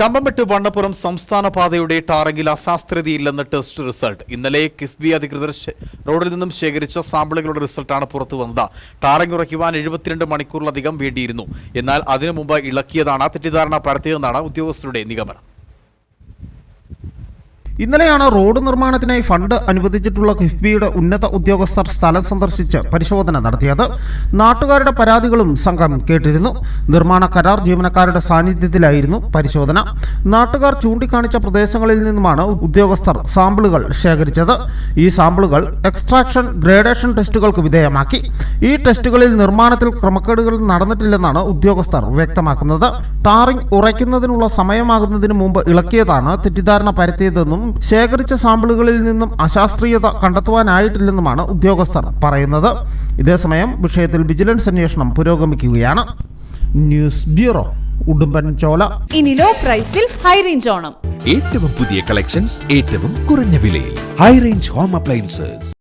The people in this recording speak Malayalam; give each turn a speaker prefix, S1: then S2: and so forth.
S1: കമ്പംമെട്ട് വണ്ണപ്പുറം സംസ്ഥാന പാതയുടെ ടാറിംഗിൽ അശാസ്ത്രതയില്ലെന്ന് ടെസ്റ്റ് റിസൾട്ട്. ഇന്നലെ കിഫ്ബി അധികൃതർ റോഡിൽ നിന്നും ശേഖരിച്ച സാമ്പിളുകളുടെ റിസൾട്ടാണ് പുറത്തു വന്നത്. ടാറിംഗ് ഉറയ്ക്കുവാൻ എഴുപത്തിരണ്ട് മണിക്കൂറിലധികം വേണ്ടിയിരുന്നു. എന്നാൽ അതിനു മുമ്പ് ഇളക്കിയതാണ് തെറ്റിദ്ധാരണ പരത്തിയതെന്നാണ് ഉദ്യോഗസ്ഥരുടെ നിഗമനം.
S2: ഇന്നലെയാണ് റോഡ് നിർമ്മാണത്തിനായി ഫണ്ട് അനുവദിച്ചിട്ടുള്ള കിഫ്ബിയുടെ ഉന്നത ഉദ്യോഗസ്ഥർ സ്ഥലം സന്ദർശിച്ച് പരിശോധന നടത്തിയത്. നാട്ടുകാരുടെ പരാതികളും സംഘം കേട്ടിരുന്നു. നിർമ്മാണ കരാർ ജീവനക്കാരുടെ സാന്നിധ്യത്തിലായിരുന്നു പരിശോധന. നാട്ടുകാർ ചൂണ്ടിക്കാണിച്ച പ്രദേശങ്ങളിൽ നിന്നുമാണ് ഉദ്യോഗസ്ഥർ സാമ്പിളുകൾ ശേഖരിച്ചത്. ഈ സാമ്പിളുകൾ എക്സ്ട്രാക്ഷൻ ഗ്രേഡേഷൻ ടെസ്റ്റുകൾക്ക് വിധേയമാക്കി. ഈ ടെസ്റ്റുകളിൽ നിർമ്മാണത്തിൽ ക്രമക്കേടുകൾ നടന്നിട്ടില്ലെന്നാണ് ഉദ്യോഗസ്ഥർ വ്യക്തമാക്കുന്നത്. ടാറിംഗ് ഉറയ്ക്കുന്നതിനുള്ള സമയമാകുന്നതിന് മുമ്പ് ഇളക്കിയതാണ് തെറ്റിദ്ധാരണ പരത്തിയതെന്നും ശേഖരിച്ച സാമ്പിളുകളിൽ നിന്നും അശാസ്ത്രീയത കണ്ടെത്തുവാനായിട്ടില്ലെന്നുമാണ് ഉദ്യോഗസ്ഥർ പറയുന്നത്. ഇതേസമയം വിഷയത്തിൽ വിജിലൻസ് അന്വേഷണം പുരോഗമിക്കുകയാണ്. ന്യൂസ് ബ്യൂറോ ഉടുമ്പൻചോല
S3: ഇനി ലോ പ്രൈസിൽ ഹൈ റേഞ്ച് ഓണം.
S4: ഏറ്റവും പുതിയ കളക്ഷൻസ് ഏറ്റവും കുറഞ്ഞ വിലയിൽ. High range home appliances